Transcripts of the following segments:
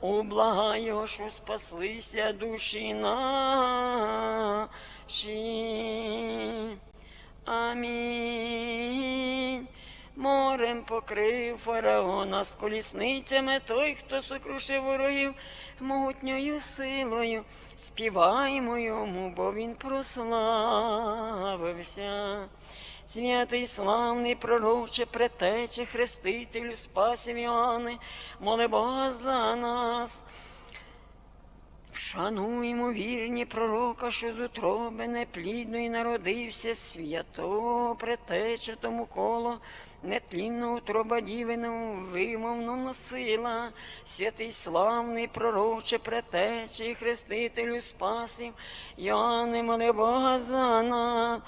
ублагай його, що спаслися душі наші. Амінь. Морем покрив фараона з колісницями той, хто сокрушив ворогів могутньою силою. Співаймо йому, бо він прославився. Святий славний пророче, претече, хрестителю, спасів Іоанни, моли Бога за нас. Вшануємо вірні пророка, що з утроби неплідної народився, святого претече тому коло, нетлінного утроба дівину вимовно носила, святий славний пророче, претече, і хрестителю спасів, Йоанне, моли Бога за нас.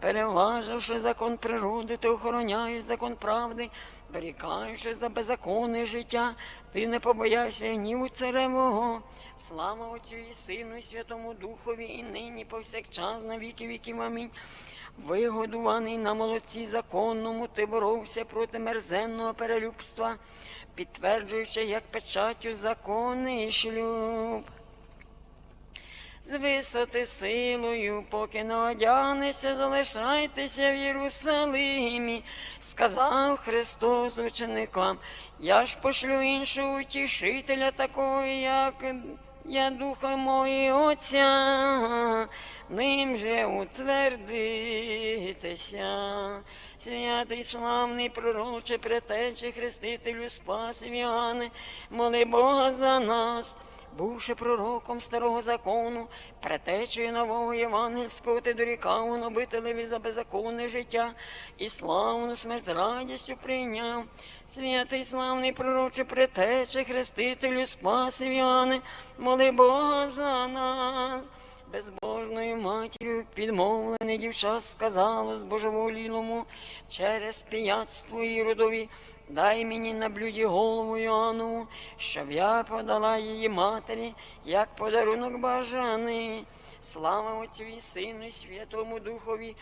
Переваживши закон природи, ти охороняєш закон правди, дорікаючи за беззаконне життя, ти не побоявся гніву царевого. Слава Отцю і Сину, і Святому Духові, і нині повсякчас на віки віків. Амінь. Вигодуваний на молодці законному, ти боровся проти мерзенного перелюбства, підтверджуючи, як печаттю законний шлюб з висоти силою, поки не одягнешся, залишайтеся в Єрусалимі, сказав Христос ученикам. Я ж пошлю іншого утішителя, такого, як я духа мої Отця, ним же утвердитеся. Святий славний пророче, претече, хрестителю, спасів Іоанне, моли Бога за нас. Бувши пророком старого закону, претечею нового євангельського, ти дорікав гнобителеві за беззаконне життя і славну смерть з радістю прийняв. Святий славний пророче, претече, хрестителю, спасів Іоанне, моли Бога за нас. Безбожною матір'ю підмовлений дівча сказало збожеволілому через пияцтво Іродові, дай мені на блюді голову Йоанну, щоб я подала її матері, як подарунок бажаний. Слава Отцю і Сину, і Святому Духові,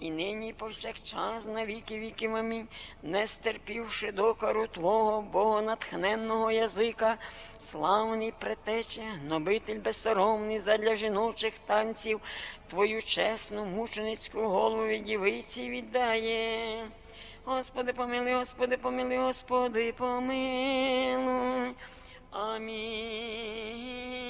і нині повсякчас на віки віків амінь, не стерпівши докору Твого богонатхненного язика, славний претече, гнобитель безсоромний задля жіночих танців, Твою чесну мученицьку голову дівиці віддає. Господи, помилуй, Господи, помилуй, Господи, помилуй. Амінь.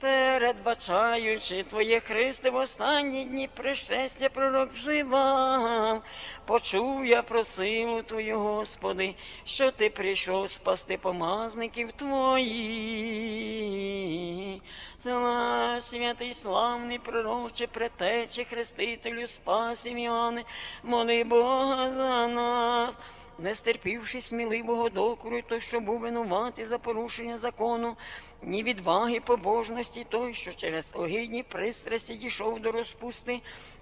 Передбачаючи Твоє Христе в останні дні пришестя пророк взивав, почув я про силу Твою, Господи, що Ти прийшов спасти помазників Твоїх. Села, святий славний пророче, претече, хрестителю, спасів Іоанне, моли Бога за нас не стерпівши сміливого докору, той, що був винуватий за порушення закону, ні відваги побожності, той, що через огидні пристрасті дійшов до розпусти,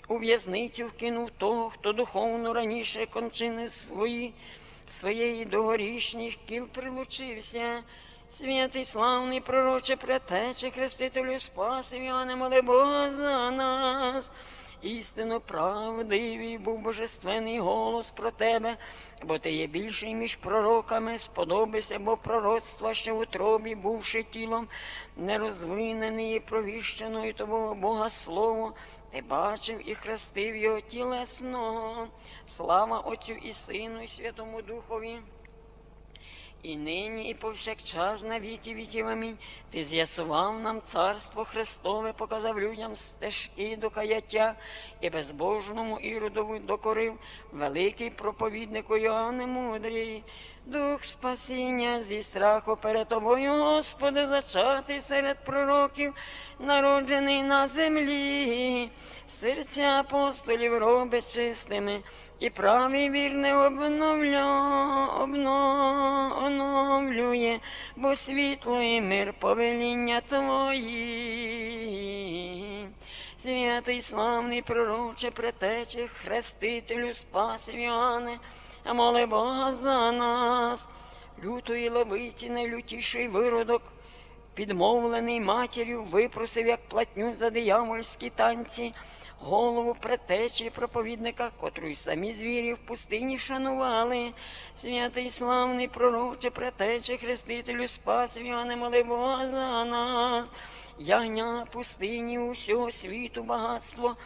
у в'язницю вкинув того, хто духовно раніше кончини свої, своєї догорішніх кіл прилучився. Святий славний пророче, претече, хрестителю спасів, Іоанне, моли Бога за нас. Істинно правдивий був божественний голос про тебе, бо ти є більший між пророками, сподобайся, бо пророцтва, що в утробі, бувши тілом, нерозвинений і провіщеною тобою Бога Слово, ти бачив і хрестив його тілесного. Слава Отцю і Сину, і Святому Духові. І нині, і повсякчас на віки віків амінь. Ти з'ясував нам царство Христове, показав людям стежки до каяття і безбожному іродову докорив великий проповідник Йоанне мудрий. Дух спасіння зі страху перед тобою, Господи, зачатий серед пророків, народжений на землі, серця апостолів робить чистими, і правий вірне обновля, обно, оновлює, бо світло і мир повеління Твої. Святий славний пророче, претече, хрестителю, спасів Іоанне, а моли Бога за нас, лютої левиці, найлютіший виродок, підмовлений матір'ю, випросив як платню за диявольські танці. Голову претечі, проповідника, котру й самі звірі в пустині шанували. Святий славний пророче, претечі хрестителю спас, Іоанне, моли Бога за нас. Ягня пустині усього світу багатство.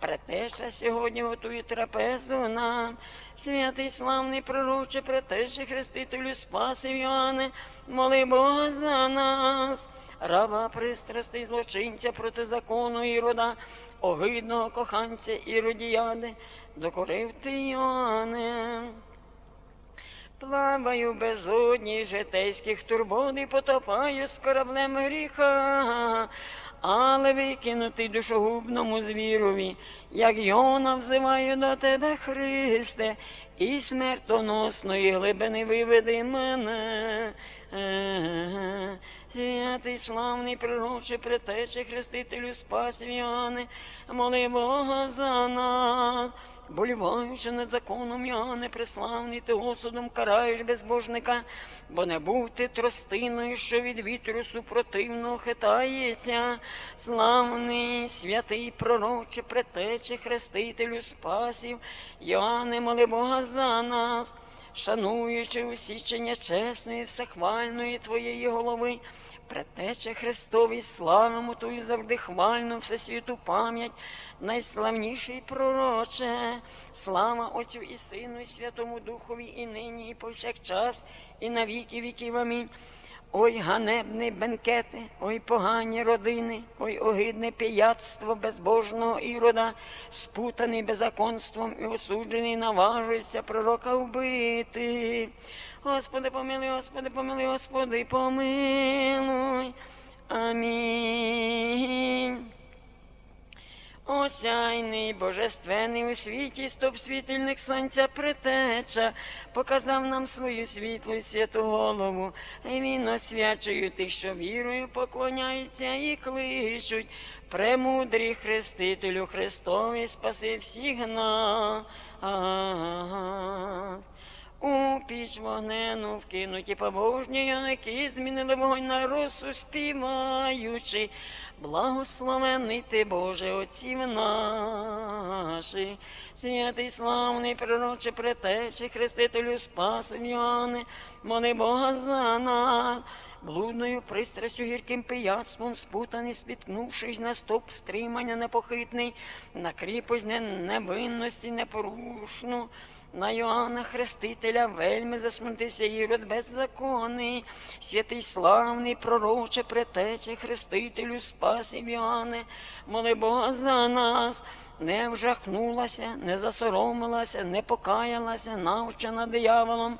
Претеча сьогодні готує трапезу нам. Святий славний пророче, претече, хрестителю спаси Іоанне, моли Бога за нас. Раба пристрастий злочинця проти закону Ірода, огидного коханця Іродіяди, докорив ти Іоанне. Плаваю в безодні житейських турбот і потопаю з кораблем гріха, але викинутий душогубному звірові, як Йона взиваю до тебе, Христе, і смертоносної глибини виведи мене. Святий славний пророче, претече, хрестителю спас Іоанне, моли Бога за нас. Боліваючи над законом Іоанне, преславний ти осудом караєш безбожника, бо не був ти тростиною, що від вітру супротивно хитається. Славний, святий пророче, претече, хрестителю спасів, Іоанне, моли Бога за нас, шануючи усічення чесної, всехвальної твоєї голови. Претече Христові, славному Твою завжди хвальну всесвіту пам'ять, найславніший пророче, слава Отцю і Сину, і Святому Духові, і нині, і повсякчас, і на віки віків. Амінь. Ой, ганебні бенкети, ой, погані родини, ой, огидне пияцтво безбожного ірода, спутаний беззаконством і осуджений, наважується пророка вбити. Господи, помилуй, Господи, помилуй, Господи, помилуй. Амінь. Осяйний, божественний у світі, стоп світильник сонця притеча, показав нам свою світлу і святу голову. І він освячує тих, що вірою поклоняються і кличуть. Премудрі Хрестителю Христові, спаси всіх нас. У піч вогнену вкинуті побожні юнаки, змінили вогонь на росу співаючи. Благословений ти, Боже, отців наших, святий славний пророче, претече, хрестителю спасу Йоанне, моли Бога за нас. Блудною пристрастю гірким пияцтвом спутаний, спіткнувшись на стоп стримання непохитний, на кріпость не- невинності непорушну. На Йоанна Хрестителя вельми засмутився Ірод беззаконний, святий славний пророче, претече, Хрестителю спасів Йоанне, моли Бога за нас, не вжахнулася, не засоромилася, не покаялася, навчена дияволом,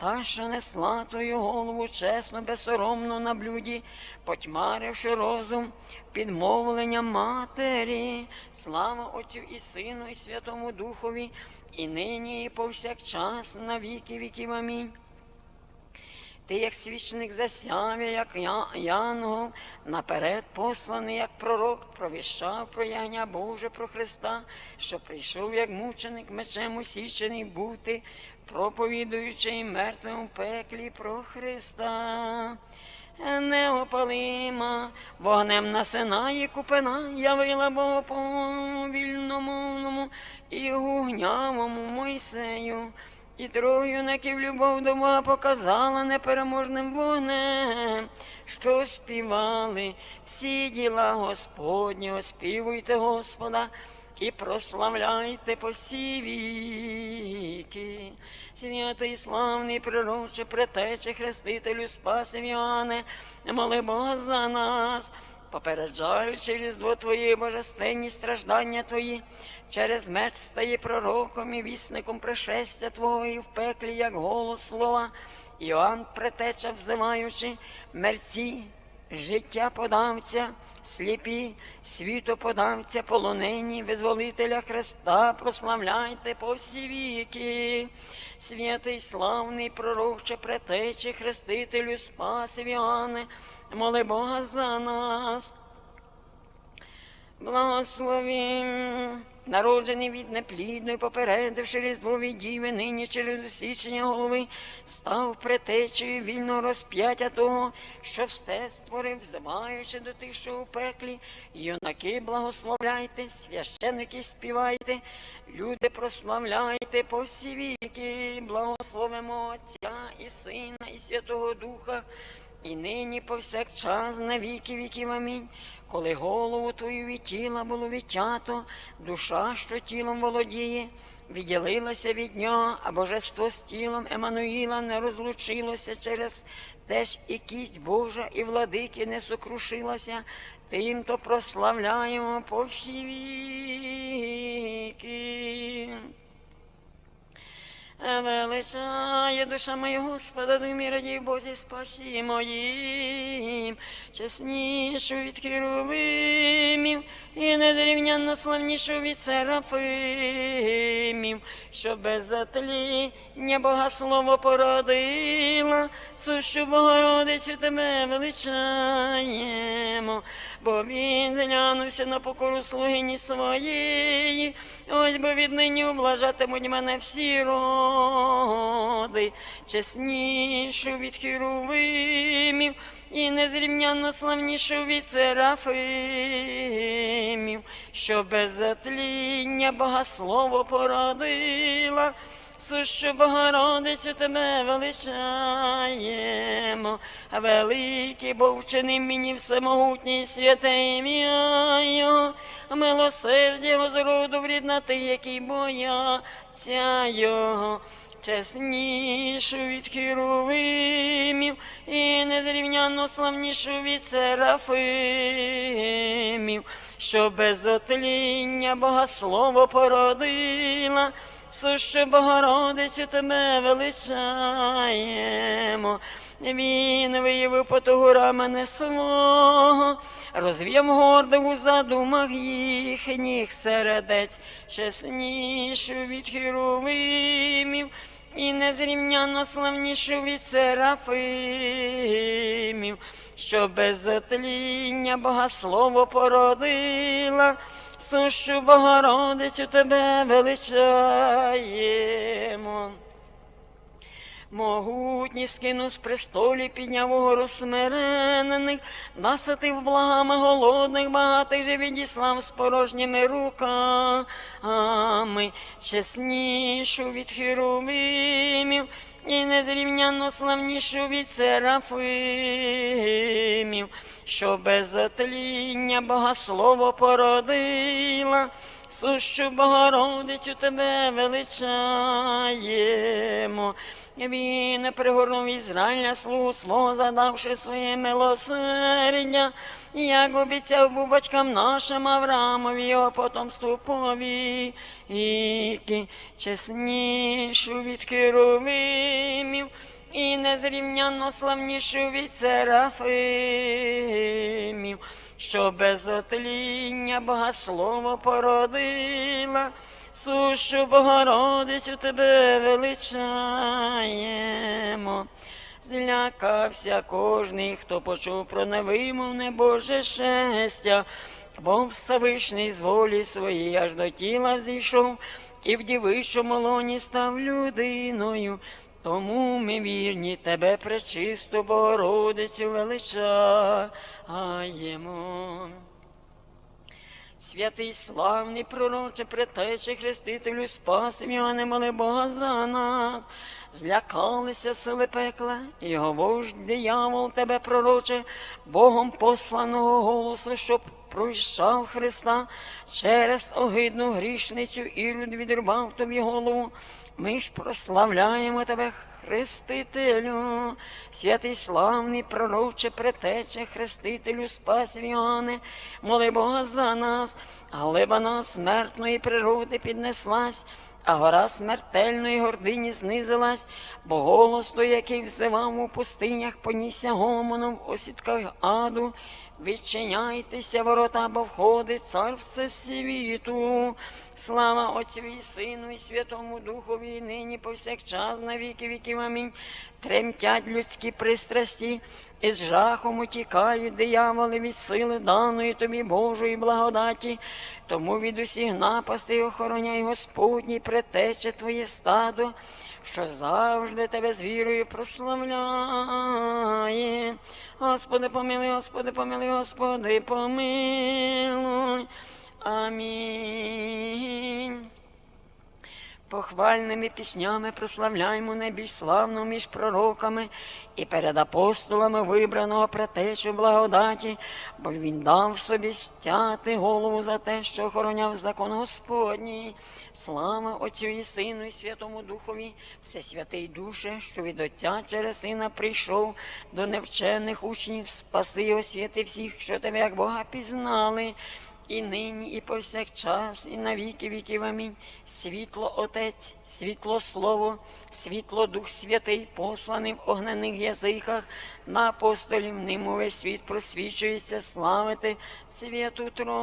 та, що несла твою голову чесно, безсоромно на блюді, потьмаривши розум, підмовлення матері, слава Отцю і Сину, і Святому Духові, і нині, і повсякчас, на віки віків. Амінь. Ти, як свічник засяві, як я, янгол, наперед посланий, як пророк, провіщав про ягня Боже, про Христа, що прийшов, як мученик, мечем усічений бути, проповідуючи і мертвим в пеклі про Христа. Неопалима, вогнем на Синаї купина, явила Бога по вільномовному і гугнявому Мойсею. І трою юнаків любов до Бога показала непереможним вогнем, що співали всі діла Господні, оспівуйте Господа і прославляйте по віки. Святий славний пророче, претече, хрестителю спасив Іоанне, моли Бога за нас попереджаючи різдво Твої божественні страждання Твої, через меч стає пророком і вісником пришестя Твого і в пеклі, як голос слова, Іоанн претеча, взиваючи, мерці, життя подавця, сліпі, світоподавця, полонені, визволителя Христа, прославляйте по всі віки. Святий славний пророче, претече, хрестителю спасив Іоанне, моли Бога за нас. Благословім, народжений від неплідної, попередивши різдво від діви, нині через усічення голови, став претечею вільного розп'яття того, що все створив, взиваючи до тих, що у пеклі. Юнаки благословляйте, священники співайте, люди прославляйте по всі віки, благословимо Отця і Сина, і Святого Духа. І нині повсякчас на віки віків амінь. Коли голову твою від тіла було відтято, душа, що тілом володіє, відділилася від нього, а божество з тілом Еммануїла не розлучилося через те ж і кість Божа, і владики не сокрушилася, тим то прославляємо по всі віки. Величає душа моя Господа, думі радій Бозі спасі моїм, чеснішу від херовимів і недрівнянно славнішу від серафимів, що без затління Бога слово породила, сущу Богородицю тебе величаємо, бо він зглянувся на покору слугині своєї, ось бо віднині облажатимуть мене всі роди, чеснішу від херовимів і незрівнянно славнішу від серафимів, що без затління богослово породила. Сущу Богородицю тебе величаємо, великий бо вчини мені всемогутній святе ім'я Його, милосердя Його з роду врідна ти, який бояться Його. Чеснішу від херовимів і незрівнянно славнішу від серафимів, що без отління Богослово породила, сущу Богородицю тебе величаємо. Він виявив потугу рамене свого, розв'ям гордих у задумах їхніх сердець, чеснішу від херовимів і незрівняно славнішу від серафимів, що без отління Богослово породила, сущу Богородицю тебе величаємо. Могутній скинув з престолі, підняв угору смиренених, наситив благами голодних, багатих же відіслав з порожніми руками, чеснішу від херовимів і незрівнянно славнішу від серафимів, що без отління Богослово породила. Сущу Богородицю тебе величаємо. Він пригорнув Ізраїля слугу свого, задавши своє милосердя, як обіцяв був батькам нашим Авраамові, його потомству повіки, чеснішу від херовимів і незрівнянно славнішу від серафимів, що без отління Богослово породила. Сущу Богородицю тебе величаємо. Злякався кожний, хто почув про невимовне Боже щастя, бо Всевишній з волі своєї аж до тіла зійшов, і в дівичому лоні став людиною. Тому ми вірні тебе, пречисту Богородицю, величаємо. Святий славний пророче, претече, хрестителю, спасим Йоанне, моли Бога за нас. Злякалися сили пекла, і вождь диявол тебе, пророче, Богом посланого голосу, щоб пройшов Христа через огидну грішницю Ірод відрубав тобі голову. Ми ж прославляємо тебе, Хрестителю, святий славний пророче, претече, хрестителю, спас Іоанне, моли Бога за нас, глиба нас смертної природи піднеслась, А гора смертельної гордині знизилась, бо голос той, який взивав у пустинях, понісся гомоном в осідках аду. Відчиняйтеся, ворота, бо входить цар всесвіту. Слава Отцю і Сину, і Святому Духові, і нині повсякчас, на віки віків. Амінь. Тремтять людські пристрасті, і з жахом утікають дияволи від сили даної тобі Божої благодаті. Тому від усіх напастей охороняй Господній претече твоє стадо, що завжди тебе з вірою прославляє. Господи, помилуй, Господи, помилуй, Господи, помилуй. Амінь. Похвальними піснями прославляємо найбільш славну між пророками і перед апостолами вибраного претечу благодаті, бо він дав собі стяти голову за те, що охороняв закон Господній. Слава Отцю і Сину, і Святому Духові, Всесвятий Душе, що від Отця через Сина прийшов до невчених учнів, спаси і освяти всіх, що тебе як Бога пізнали і нині, і повсякчас, і на віки віків. Амінь. Світло Отець, світло Слово, світло Дух Святий, посланий в огнених язиках, на апостолів ним увесь світ просвічується, славити святу Тройцю.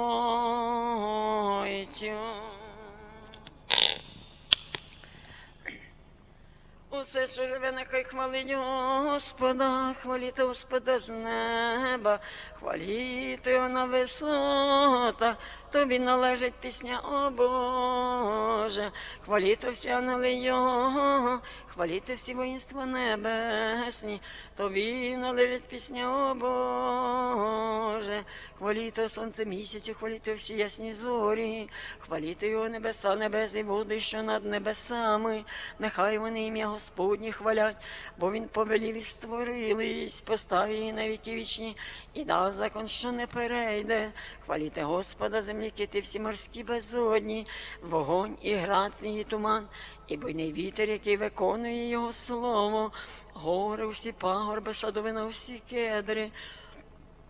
Усе, що живе, нехай хвалить Господа, хваліть Господа з неба, хваліть його на висота, тобі належить пісня, о Боже, хваліть всі ангели Його, хваліть всі воїнства небесні, тобі належить пісня, о Боже, хваліть сонце місяцю, хваліть всі ясні зорі, хваліть його небеса, небес і води, що над небесами, нехай вони ім'я Господні хвалять, бо він повелів і створились, поставив її на віки вічні, і дав закон, що не перейде. Хваліте Господа, землі, кити всі морські безодні, вогонь і град, сніг і туман, і буйний вітер, який виконує його слово, гори, усі пагорби, садовина, усі кедри.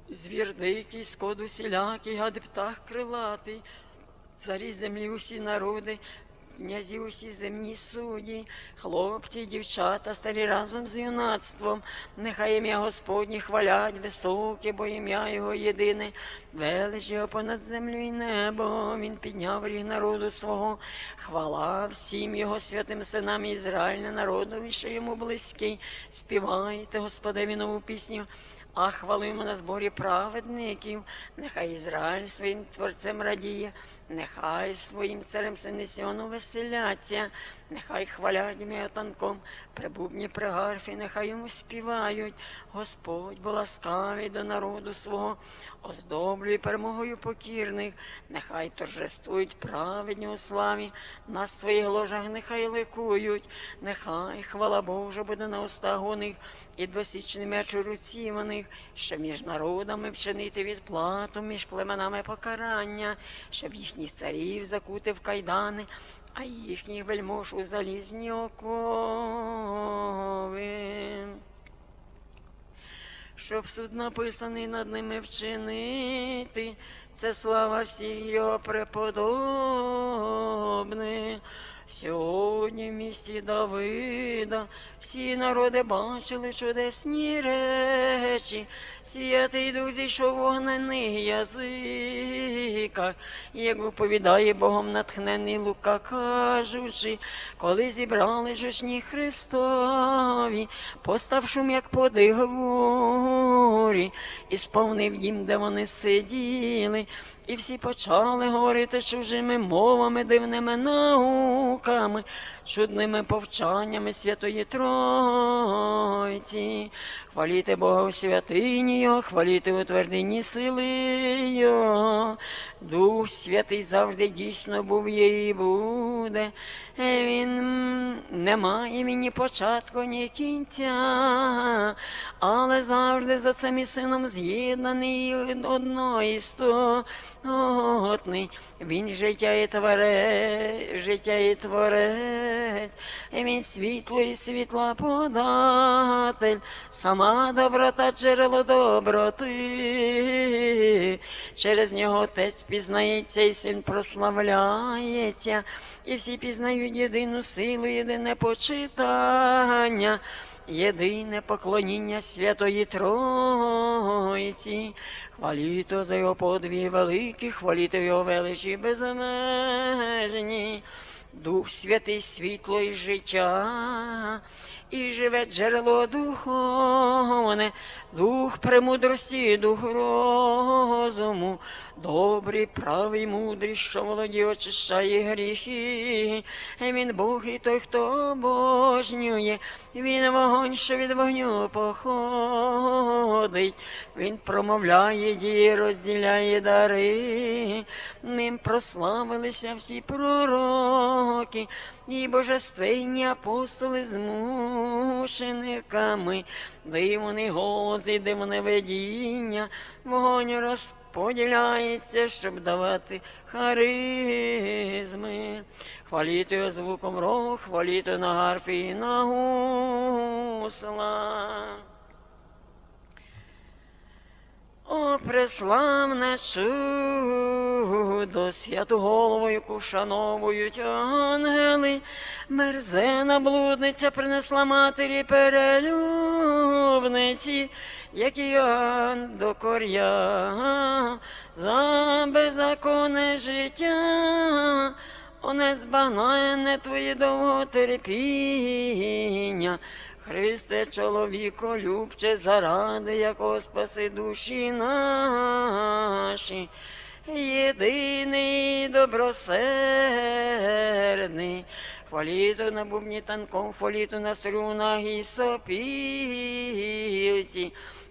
Звір дикий, скот усілякий, гад птах крилатий, царі землі усі народи, князі усі земні судді, хлопці, дівчата, старі разом з юнацтвом, нехай ім'я Господні хвалять високе, бо ім'я Його єдине, велич його понад землю і небо. Він підняв ріг народу свого, хвала всім його святим синам Ізраїля, народові, що йому близький. Співайте, Господеві, нову пісню. А хвалуємо на зборі праведників, нехай Ізраїль своїм творцем радіє, нехай своїм царем Синесіону веселяться, нехай хвалять ім'я танком, прибубні при гарфі, нехай йому співають. Господь бо ласкавий до народу свого, оздоблює перемогою покірних, нехай торжествують праведні у славі, на своїх ложах нехай ликують, нехай хвала Божа буде на устах у них і двосічний меч у руці в них, що між народами вчинити відплату, між племенами покарання, щоб їхніх царів закутив кайдани, а їхніх вельмож у залізні окови. Щоб суд написаний над ними вчинити, це слава всіх його преподобних. Сьогодні в місті Давида всі народи бачили чудесні речі, святий дух зійшов вогнених язиках, як виповідає Богом натхнений Лука, кажучи, коли зібрали жучні Христові, постав шум, як подих горі, і сповнив дім, де вони сиділи. І всі почали говорити чужими мовами, дивними науками, чудними повчаннями Святої Тройці. Хваліте Бога у святині Його, хваліте у твердині сили Його. Дух Святий завжди дійсно був є і буде. Він не має він ні початку, ні кінця, але завжди за Отцем і Сином з'єднаний Oh. Одноістотний. Він життя і творець, життя і творець, і він світло і світла податель, сама доброта джерело доброти. Через нього Отець пізнається і син прославляється, і всі пізнають єдину силу, єдине почитання. Єдине поклоніння Святої Тройці, хваліто за його подві великі, хваліто його величі безмежні. Дух Святий світло і життя, і живе джерело духовне, дух премудрості, дух розуму, добрий, правий, мудрий, що володіє, очищає гріхи. Він Бог і той, хто обожнює, він вогонь, що від вогню походить, він промовляє дії, розділяє дари, ним прославилися всі пророки і божественні апостоли з мучениками, вони гози, і дивне видіння, вогонь розподіляється, щоб давати харизми. Хвалітою звуком рог, хвалітою на гарфі і на гуслах. О, преславне чудо, святу голову, яку вшановують ангели, мерзена блудниця принесла матері перелюбниці, як Іоанн до коря, за беззаконне життя. О, не збагнає не довготерпіння, Христе, чоловіко, любче, заради якого спаси душі наші, єдиний добросердний, хваліту на бубні танком, хваліту на струнах і сопілці,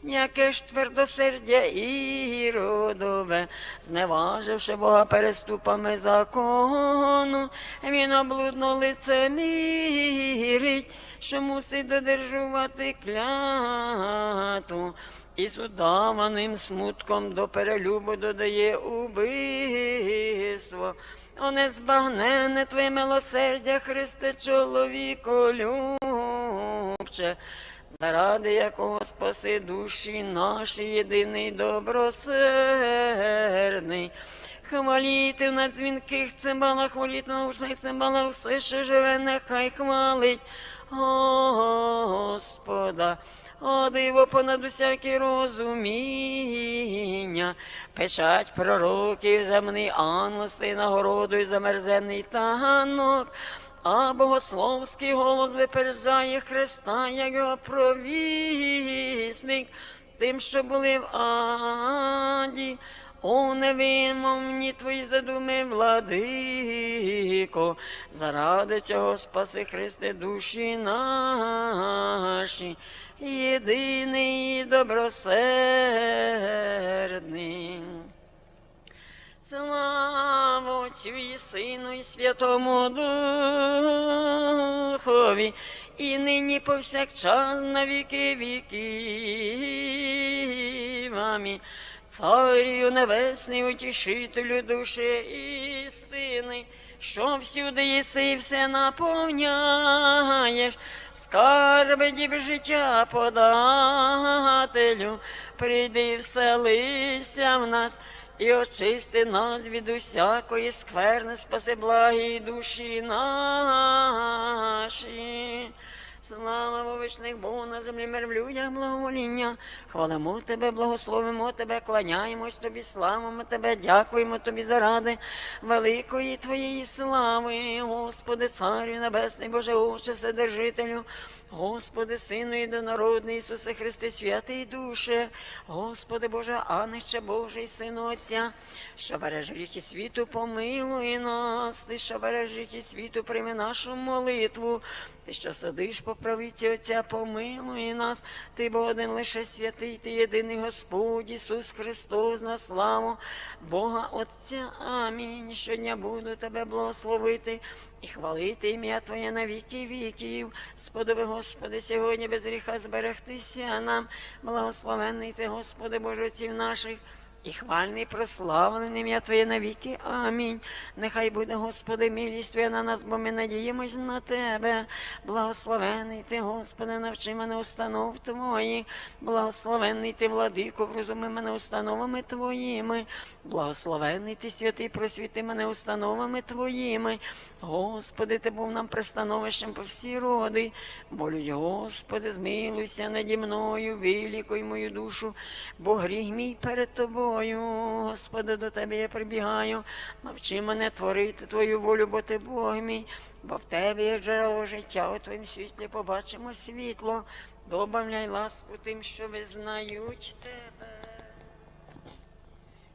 яке ж твердосердя і родове, зневаживши Бога переступами закону, він облудно лице мірить, що мусить додержувати клятву. І судаваним смутком до перелюбу додає убивство. О, незбагненне твоє милосердя, Христе, чоловіко любче, заради якого спаси душі наші, єдиний добросердний. Хваліти на дзвінких цимбалах, хваліть на ушних цимбалах, все, що живе, нехай хвалить Господа. О, диво понад усяке розуміння, печать пророків, земний ангел, сей нагородою замерзений танок, а богословський голос випереджає Христа, як його провісник, тим, що були в аді. О, невимовні твої задуми, владико, заради цього спаси Христе душі наші, єдиний добросердний. Слава Отцю і Сину, і Святому Духові, і нині повсякчас на віки віків. Амінь. Царю небесний, утішителю душі істини, що всюди єси все наповняєш, скарби діб життя подателю, прийди вселися в нас. І очисти нас від усякої скверни, спаси благі душі наші. Слава вовичних Богу на землі, мир в людях, благовоління. Хвалимо Тебе, благословимо Тебе, кланяємось Тобі, славимо Тебе, дякуємо Тобі заради великої Твоєї слави, Господи, Царю Небесний, Боже Отче, Вседержителю, Господи, Сину єдинородний Ісусе Христе, святий душе, Господи Боже, Анище Божий, Сину Отця, що береш гріхи світу, помилуй нас, Ти, що береш гріхи світу, прийми нашу молитву, Ти, що сидиш по Отця, помилуй нас. Ти бо один лише святий, ти єдиний Господь Ісус Христос на славу Бога Отця. Амінь. Щодня буду тебе благословити і хвалити ім'я Твоє на віки віків. Сподоби, Господи, сьогодні без гріха зберегтися нам. Благословенний Ти, Господи, Боже отців наших. І хвальний, прославлений ім'я Твоє навіки. Амінь. Нехай буде, Господи, милість Твоя на нас, бо ми надіємось на Тебе. Благословений Ти, Господи, навчи мене установ Твоїх. Благословений Ти, владико, врозуми мене установами Твоїми. Благословений Ти, святий, просвіти мене установами Твоїми. Господи, Ти був нам пристановищем по всі роди. Молюсь, Господи, змилуйся наді мною, вилікуй мою душу, бо гріх мій перед Тобою. Господи, до Тебе я прибігаю. Навчи мене творити Твою волю, бо Ти Бог мій, бо в Тебе є джерело життя, у Твоїм світлі побачимо світло. Добавляй ласку тим, що визнають Тебе.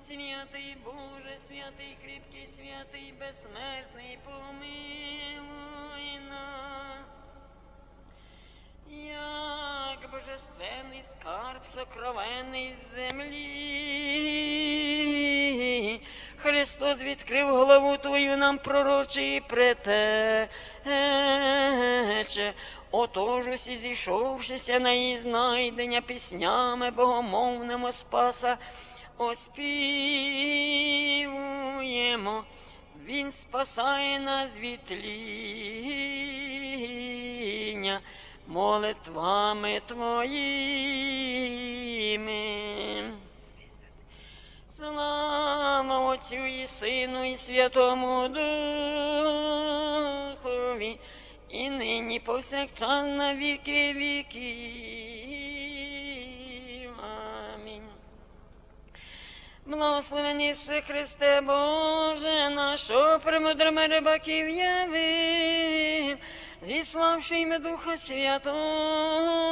Святий Боже, святий кріпкий, святий безсмертний, помилуй нас. Як божественний скарб сокровенний в землі, Христос відкрив голову Твою нам пророчі і претече. Отож усі зійшовшися на її знайдення піснями богомовними Спаса, оспівуємо. Він спасає нас від тління молитвами Твоїми. Слава Отцю і Сину, і Святому Духові, і нині повсякчас на віки віків. Благословений си Христе Боже, наш, що премудрими рибаків явив, зіславши ім'я Духа Святого.